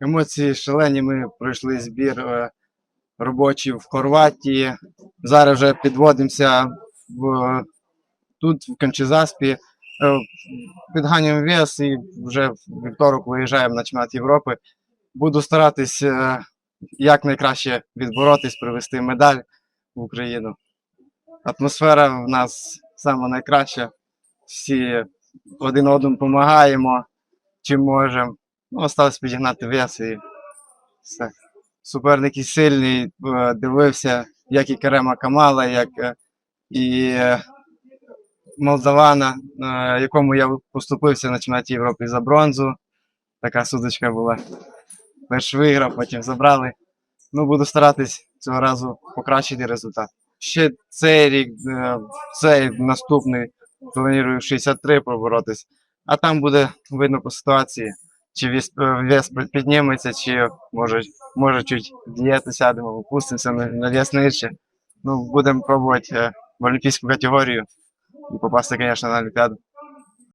Емоції шалені. Ми пройшли збір е, робочий в Хорватії. Зараз вже підводимося в, тут, в Кончезаспі. Е, Підганюємо вес і вже в вівторок виїжджаємо на чемпіонат Європи. Буду старатись е, якнайкраще відборотись, привезти медаль в Україну. Атмосфера в нас саме найкраща. Всі один одному допомагаємо, чим можемо. Ну, осталось підігнати вес і все. Суперники сильні, е, дивився, як і Карема Камала, як е, і е, Молдавана, якому я поступився на чемпіонаті Європи за бронзу. Така судочка була. Перш виграв, потім забрали. Ну, буду старатись цього разу покращити результат. Ще цей рік, цей наступний планую 63 поборотись, а там буде видно по ситуації, чи вес, е, вес підніметься, чи може, може чуть дієту сядемо, опустимося на, на вес нижче. Ну, будемо пробувати е, в олімпійську категорію і попасти, звісно, на Олімпіаду.